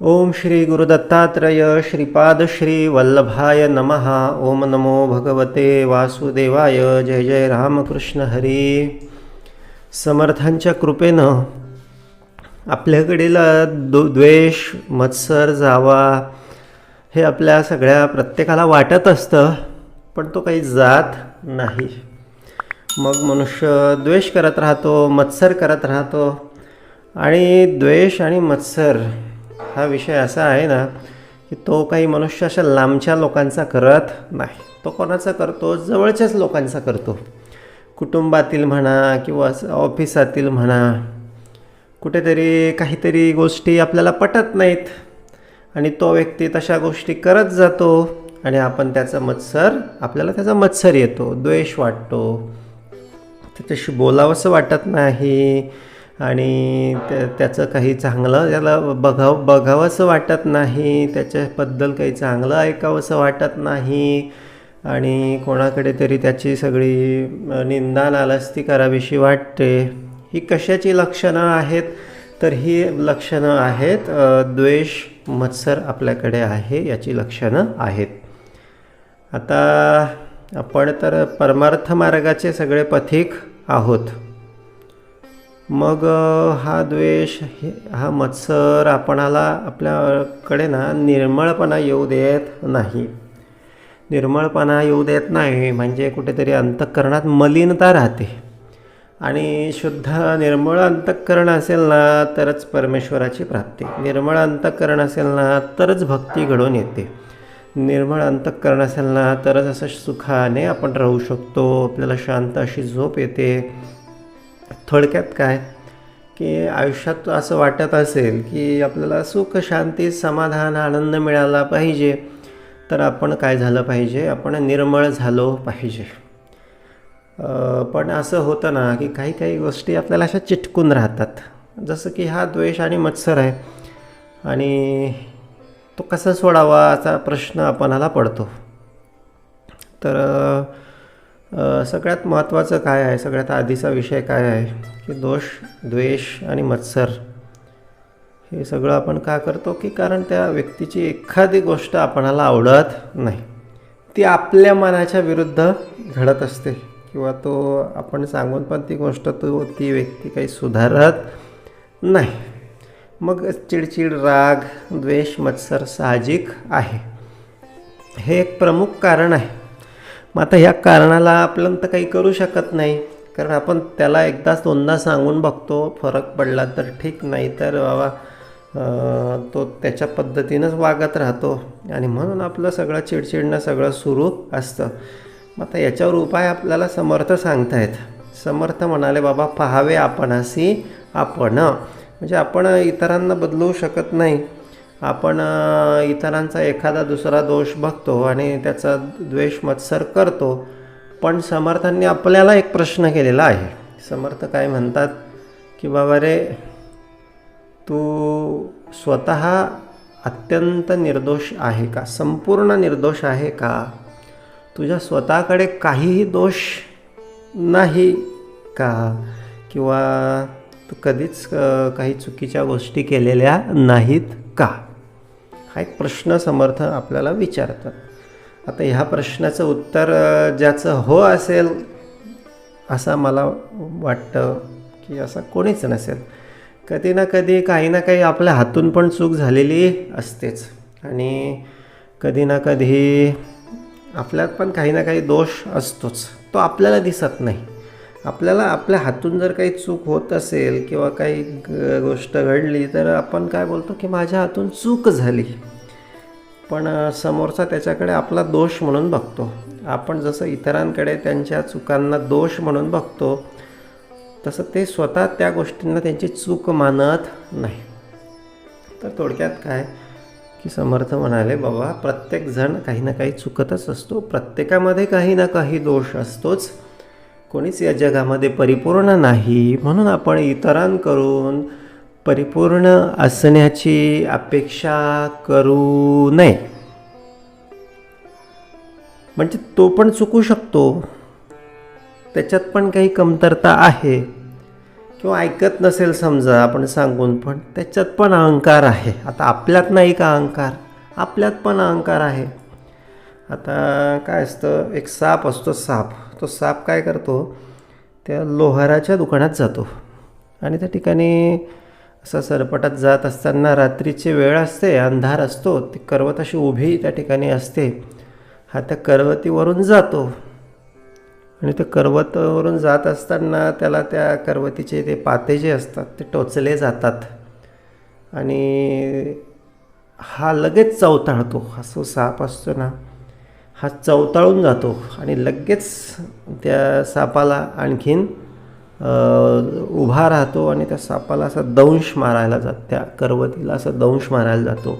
ओम श्री गुरुदत्तात्रय श्रीपाद श्री वल्लभाय नमः। ओम नमो भगवते वासुदेवाय जय जय रामकृष्ण हरी। समर्थांच्या कृपेनं आपल्याकडील दु द्वेष मत्सर जावा हे आपल्या सगळ्या प्रत्येकाला वाटत असतं पण तो काही जात नाही. मग मनुष्य द्वेष करत राहतो मत्सर करत राहतो आणि द्वेष आणि मत्सर हा विषय असा आहे ना की तो काही मनुष्य अशा लांबच्या लोकांचा करत नाही. तो कोणाचा करतो? जवळच्याच लोकांचा करतो. कुटुंबातील म्हणा किंवा असं ऑफिसातील म्हणा कुठेतरी काहीतरी गोष्टी आपल्याला पटत नाहीत आणि तो व्यक्ती तशा गोष्टी करत जातो आणि आपण त्याचा मत्सर आपल्याला त्याचा मत्सर येतो. द्वेष वाटतो. त्याच्याशी बोलावंसं वाटत नाही. आणि त्या त्याचं काही चांगलं त्याला बघाव बघावंसं वाटत नाही त्याच्याबद्दल काही चांगलं ऐकावंसं वाटत नाही आणि कोणाकडे तरी त्याची सगळी निंदा नालस्ती करावीशी वाटते. ही कशाची लक्षणं आहेत? तर ही लक्षणं आहेत द्वेष मत्सर आपल्याकडे आहे याची लक्षणं आहेत. आता आपण तर परमार्थ मार्गाचे सगळे पथिक आहोत. मग हा द्वेष हे हा मत्सर आपणाला आपल्याकडे ना निर्मळपणा येऊ देत नाही. निर्मळपणा येऊ देत नाही म्हणजे कुठेतरी अंतःकरणात मलिनता राहते. आणि शुद्ध निर्मळ अंतःकरण असेल ना तरच परमेश्वराची प्राप्ती. निर्मळ अंतःकरण असेल ना तरच भक्ती घडून येते. निर्मळ अंतःकरण असेल ना तरच असं सुखाने आपण राहू शकतो. आपल्याला शांत अशी झोप येते. थोडक्यात काय? की आयुष्यात असं वाटत असेल की आपल्याला सुख शांती समाधान आनंद मिळाला पाहिजे तर आपण काय झालं पाहिजे? आपण निर्मळ झालो पाहिजे. पण असं होतं ना की काही काही गोष्टी आपल्याला अशा चिटकून राहतात. जसं की हा द्वेष आणि मत्सर आहे आणि तो कसा सोडावा असा प्रश्न आपणाला पडतो. तर सगळ्यात महत्त्वाचं काय आहे? सगळ्यात आधीचा विषय काय आहे? की दोष द्वेष आणि मत्सर. हे सगळं आपण का करतो? की कारण त्या व्यक्तीची एखादी गोष्ट आपणाला आवडत नाही. ती आपल्या मनाच्या विरुद्ध घडत असते. किंवा तो आपण सांगून पण ती गोष्ट तो ती व्यक्ती काही सुधारत नाही. मग चिडचिड राग द्वेष मत्सर साहजिक आहे. हे एक प्रमुख कारण आहे. मग आता ह्या कारणाला आपण तर काही करू शकत नाही. कारण आपण त्याला एकदाच दोनदा सांगून बघतो फरक पडला तर ठीक नाही तर बाबा तो त्याच्या पद्धतीनंच वागत राहतो. आणि म्हणून आपलं सगळं चिडचिडणं सगळं सुरू असतं. मग आता याच्यावर उपाय आपल्याला समर्थ सांगतायत. समर्थ म्हणाले बाबा पहावे आपणासी आपण. म्हणजे आपण इतरांना बदलवू शकत नाही. आपण इतरांचा एखादा दुसरा दोष बघतो आणि त्याचा द्वेष मत्सर करतो पण समर्थांनी आपल्याला एक प्रश्न केलेला आहे. समर्थ काय म्हणतात की बाबा रे तू स्वतः अत्यंत निर्दोष आहे का? संपूर्ण निर्दोष आहे का? तुझ्या स्वतःकडे काहीही दोष नाही का? किंवा तू कधीच काही चुकीच्या गोष्टी केलेल्या नाहीत का? हा एक प्रश्न समर्थ आपल्याला विचारतात. आता ह्या प्रश्नाचं उत्तर ज्याचं हो असेल असं मला वाटतं की असं कोणीच नसेल. कधी ना कधी काही ना काही आपल्या हातून पण चूक झालेली असतेच. आणि कधी ना कधी आपल्यात पण काही ना काही दोष असतोच. तो आपल्याला दिसत नाही. आपल्याला आपल्या हातून जर काही चूक होत असेल किंवा काही ग- गोष्ट घडली तर आपण काय बोलतो की माझ्या हातून चूक झाली. पण समोरचा त्याच्याकडे आपला दोष म्हणून बघतो. आपण जसं इतरांकडे त्यांच्या चुकांना दोष म्हणून बघतो तसं ते स्वतः त्या गोष्टींना त्यांची चूक मानत नाही. तर थोडक्यात काय की समर्थ म्हणाले बाबा प्रत्येकजण काही ना काही चुकतच असतो. प्रत्येकामध्ये काही ना काही दोष असतोच. कोणीच या जगामध्ये परिपूर्ण नाही. म्हणून आपण इतरांकडून परिपूर्ण असण्याची अपेक्षा करू नये. म्हणजे तो पण चुकू शकतो. त्याच्यात पण काही कमतरता आहे. किंवा ऐकत नसेल समजा आपण सांगून पण त्याच्यात पण अहंकार आहे. आता आपल्यात नाही का अहंकार? आपल्यात पण अहंकार आहे. आता काय असतं एक साप असतो साप. तो साप काय करतो? त्या लोहाराच्या दुकानात जातो. आणि त्या ठिकाणी असं सरपटात जात असताना रात्रीची वेळ असते अंधार असतो ती करवत अशी उभी त्या ठिकाणी असते. हा त्या करवतीवरून जातो. आणि ते करवतवरून जात असताना त्याला त्या करवतीचे ते पाते जे असतात ते टोचले जातात. आणि हा लगेच चवताळतो हा जो साप असतो ना हा चवताळून जातो. आणि लगेच त्या सापाला आणखीन उभा राहतो आणि त्या सापाला असा दंश मारायला जात त्या करवतीला असा दंश मारायला जातो.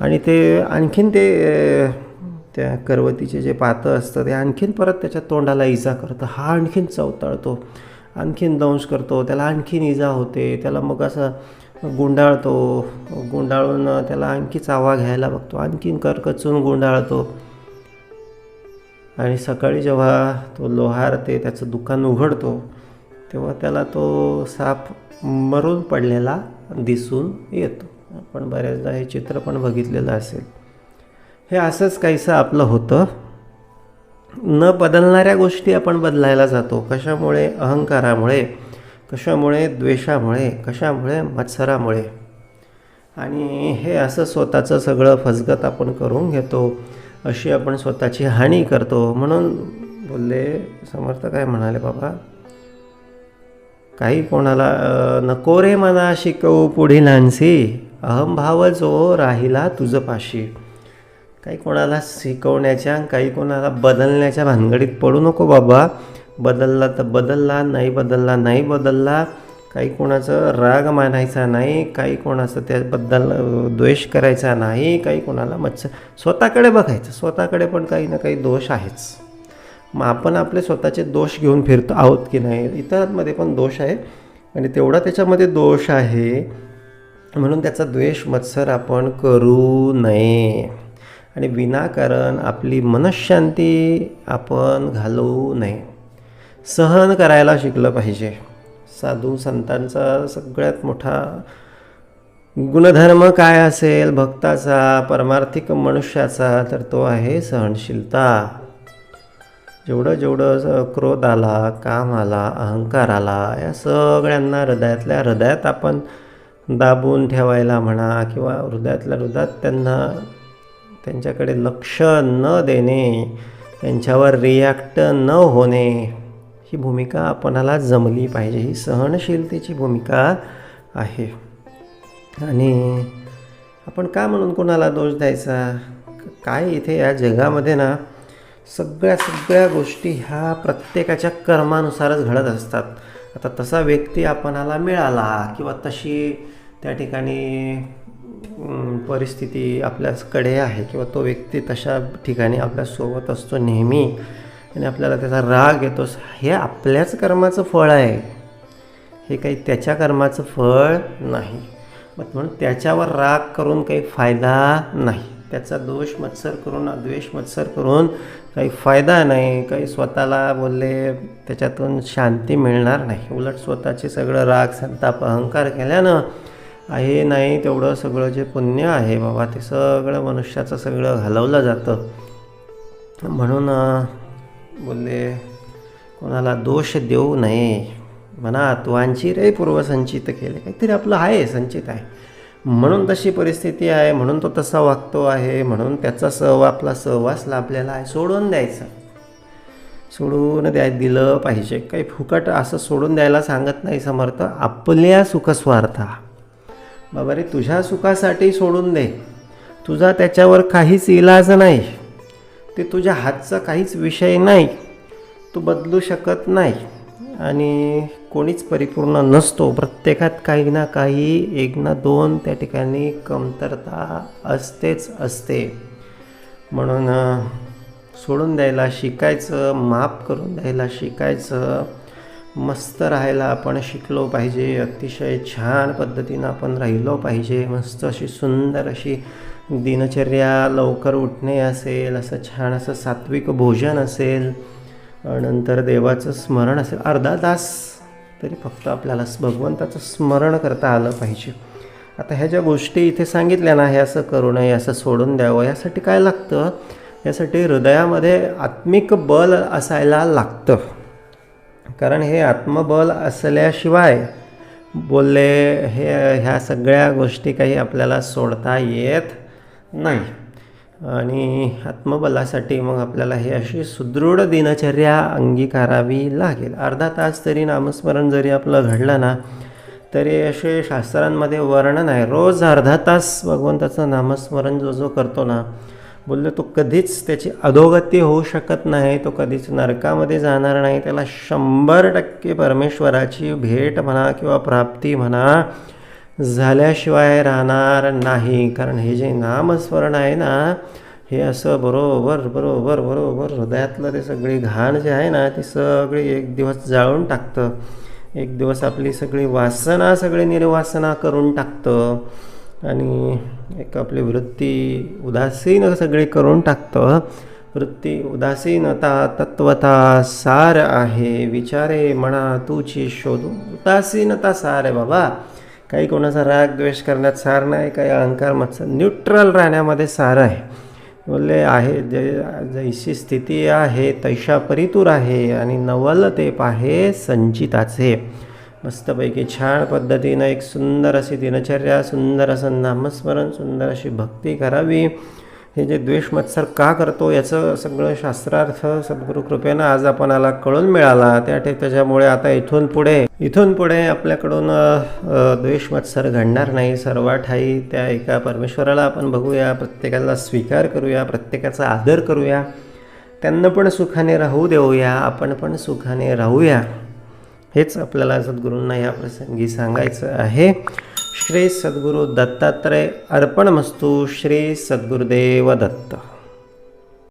आणि ते आणखीन ते त्या करवतीचे जे पातं असतं ते आणखीन परत त्याच्या तोंडाला इजा करतं. हा आणखीन चवताळतो आणखीन दंश करतो त्याला आणखीन इजा होते त्याला मग असं गुंडाळतो गुंडाळून त्याला आणखी चावा घ्यायला बघतो आणखीन करकचून गुंडाळतो. आणि सकाळी जेव्हा तो लोहार ते त्याचं दुकान उघडतो तेव्हा त्याला तो साप मरून पडलेला दिसून येतो. आपण बऱ्याचदा हे चित्र पण बघितलेलं असेल. हे असंच काहीसं आपलं होतं. न बदलणाऱ्या गोष्टी आपण बदलायला जातो. कशामुळे? अहंकारामुळे कशामुळे? द्वेषामुळे कशामुळे? मत्सरामुळे. आणि हे असं स्वतःचं सगळं फसगत आपण करून घेतो. अशी आपण स्वतःची हानी करतो. म्हणून बोलले समर्थ काय म्हणाले बाबा? काही कोणाला नको रे मना शिकवू पुढीलांसी अहंभाव जो राहिला तुझं पाशी काही कोणाला शिकवण्याच्या काही कोणाला बदलण्याच्या भानगडीत पडू नको बाबा. बदलला तर बदलला नाही बदलला नाही बदलला. काही कोणाचं राग मानायचा नाही काही कोणाचं त्याबद्दल द्वेष करायचा नाही काही कोणाला मच्छ स्वतःकडे बघायचं. स्वतःकडे पण काही ना काही दोष आहेच. मग आपण आपले स्वतःचे दोष घेऊन फिरतो आहोत की नाही? इतरांमध्ये पण दोष आहे. आणि तेवढा त्याच्यामध्ये दोष आहे. म्हणून त्याचा द्वेष मत्सर आपण करू नये. आणि विनाकारण आपली मनशांती आपण घालवू नये. सहन करायला शिकलं पाहिजे. साधू संतांचा सगळ्यात मोठा गुणधर्म काय असेल? भक्ताचा परमार्थिक मनुष्याचा तर तो आहे सहनशीलता. जेवढं जेवढं क्रोध आला काम आला अहंकार आला या सगळ्यांना हृदयातल्या हृदयात आपण दाबून ठेवायला म्हणा किंवा हृदयातल्या हृदयात त्यांना त्यांच्याकडे लक्ष न देणे त्यांच्यावर रिॲक्ट न होणे ही भूमिका आपणाला जमली पाहिजे. ही सहनशीलतेची भूमिका आहे. आणि आपण का म्हणून कोणाला दोष द्यायचा? काय इथे या जगामध्ये ना सगळ्या सगळ्या गोष्टी ह्या प्रत्येकाच्या कर्मानुसारच घडत असतात. आता तसा व्यक्ती आपणाला मिळाला किंवा तशी त्या ठिकाणी परिस्थिती आपल्याकडे आहे किंवा तो व्यक्ती तशा ठिकाणी आपल्यासोबत असतो नेहमी आणि आपल्याला त्याचा राग येतो हे आपल्याच कर्माचं फळ आहे. हे काही त्याच्या कर्माचं फळ नाही. मग म्हणून त्याच्यावर राग करून काही फायदा नाही. त्याचा दोष मत्सर करून द्वेष मत्सर करून काही फायदा नाही. काही स्वतःला बोलले त्याच्यातून शांती मिळणार नाही. उलट स्वतःचे सगळं राग संताप अहंकार केल्यानं आहे नाही तेवढं सगळं जे पुण्य आहे बाबा ते सगळं मनुष्याचं सगळं घालवलं जातं. म्हणून बोलले कोणाला दोष देऊ नये. म्हणा त्वांची रे पूर्वसंचित केले. काहीतरी आपलं आहे संचित आहे. म्हणून तशी परिस्थिती आहे म्हणून तो तसा वागतो आहे म्हणून त्याचा सहवा आपला सहवास लाभलेला आहे सोडून द्यायचा. सोडून द्याय दिलं पाहिजे. काही फुकट असं सोडून द्यायला सांगत नाही समर्थ. आपल्या सुखस्वार्था. बाबा रे तुझ्या सुखासाठी सोडून दे. तुझा त्याच्यावर काहीच इलाज नाही. ते तुझ्या हातचा काहीच विषय नाही. तू बदलू शकत नाही. आणि कोणीच परिपूर्ण नसतो. प्रत्येकात काही ना काही एक ना दोन त्या ठिकाणी कमतरता असतेच असते. म्हणून सोडून द्यायला शिकायचं माफ करून द्यायला शिकायचं मस्त राहायला आपण शिकलो पाहिजे अतिशय छान पद्धतीनं आपण राहिलो पाहिजे मस्त अशी सुंदर अशी दिनचर्या लवकर उठणे असेल असं छान असं सात्विक भोजन असेल नंतर देवाचं स्मरण असेल अर्धा तास तरी फक्त आपल्याला भगवंताचं स्मरण करता आलं पाहिजे. आता ह्या ज्या गोष्टी इथे सांगितल्या ना हे असं करू नये असं सोडून द्यावं यासाठी काय लागतं? यासाठी हृदयामध्ये आत्मिक बल असायला लागतं. कारण हे आत्मबल असल्याशिवाय बोलले हे ह्या सगळ्या गोष्टी काही आपल्याला सोडता येत नाही. आणि आत्मबलासाठी मग आपल्याला हे अशी सुदृढ दिनचर्या अंगीकारावी लागेल. अर्धा तास तरी नामस्मरण जरी आपलं घडलं ना तरी असे शास्त्रांमध्ये वर्णन आहे. रोज अर्धा तास भगवंताचं नामस्मरण जो जो करतो ना बोललो तो कधीच त्याची अधोगती होऊ शकत नाही तो कधीच नरकामध्ये जाणार नाही. त्याला शंभर टक्के परमेश्वराची भेट म्हणा किंवा प्राप्ती म्हणा झाल्याशिवाय राहणार नाही. कारण हे जे नामस्मरण आहे ना हे असं बरोबर बरोबर बरोबर हृदयातलं ते सगळी घाण जे आहे ना ती सगळी एक दिवस जाळून टाकतं. एक दिवस आपली सगळी वासना सगळी निर्वासना करून टाकतं. आणि एक आपली वृत्ती उदासीन सगळी करून टाकतं. वृत्ती उदासीनता तत्वता सार आहे. विचारे म्हणा तुची शोधू उदासीनता सार आहे बाबा. काही कोणाचा राग द्वेष करण्यात सार नाही काही अहंकार मत्सर न्यूट्रल राहण्यामध्ये सार आहे. बोलले आहे जे जैशी स्थिती आहे तैशा परितूर आहे आणि नवल तेप आहे संचिताचे. मस्तपैकी छान पद्धतीनं एक सुंदर अशी दिनचर्या सुंदर असं नामस्मरण सुंदर अशी भक्ती करावी. हे जे द्वेष मत्सर का करतो याचं सगळं शास्त्रार्थ सद्गुरू कृपेनं आज आपणाला कळून मिळाला. त्या ते त्याच्यामुळे आता इथून पुढे इथून पुढे आपल्याकडून द्वेष मत्सर घडणार नाही. सर्व ठाई त्या एका परमेश्वराला आपण बघूया प्रत्येकाला स्वीकार करूया प्रत्येकाचा आदर करूया. त्यांना पण सुखाने राहू देऊया आपण पण सुखाने राहूया. हेच आपल्याला सद्गुरूंना या प्रसंगी सांगायचं आहे. श्री सद्गुरू दत्तात्रय अर्पणमस्तू श्री सद्गुरुदेव दत्त